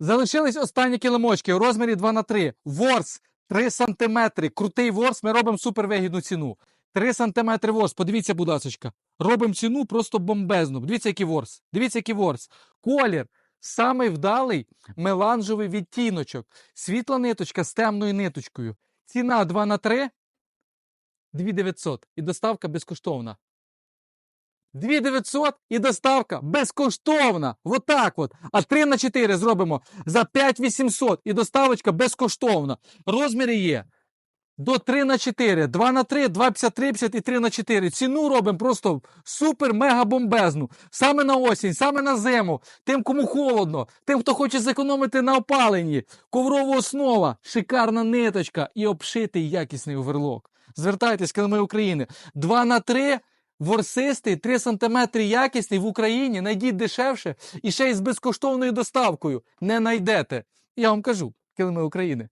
Залишились останні килимочки у розмірі 2 на 3 Ворс 3 см. Крутий ворс. Ми робимо супервигідну ціну. 3 см ворс. Подивіться, будь ласочка. Робимо ціну просто бомбезну. Дивіться, який ворс. Дивіться, який ворс. Колір. Самий вдалий меланжевий відтіночок. Світла ниточка з темною ниточкою. Ціна 2 на 3 2900. І доставка безкоштовна. 2900 і доставка безкоштовна. Вот так от. А 3 на 4 зробимо за 5800 і доставочка безкоштовна. Розміри є до 3 на 4, 2 на 3, 2, 50, і 3 на 4. Ціну робимо просто супер-мега бомбезну. Саме на осінь, саме на зиму. Тим, кому холодно, тим, хто хоче зекономити на опаленні. Коврова основа, шикарна ниточка і обшитий якісний оверлок. Звертайтесь, килими України. 2 на 3 ворсистий, 3 см якісний в Україні. Найдіть дешевше і ще й з безкоштовною доставкою. Не найдете. Я вам кажу, килими України.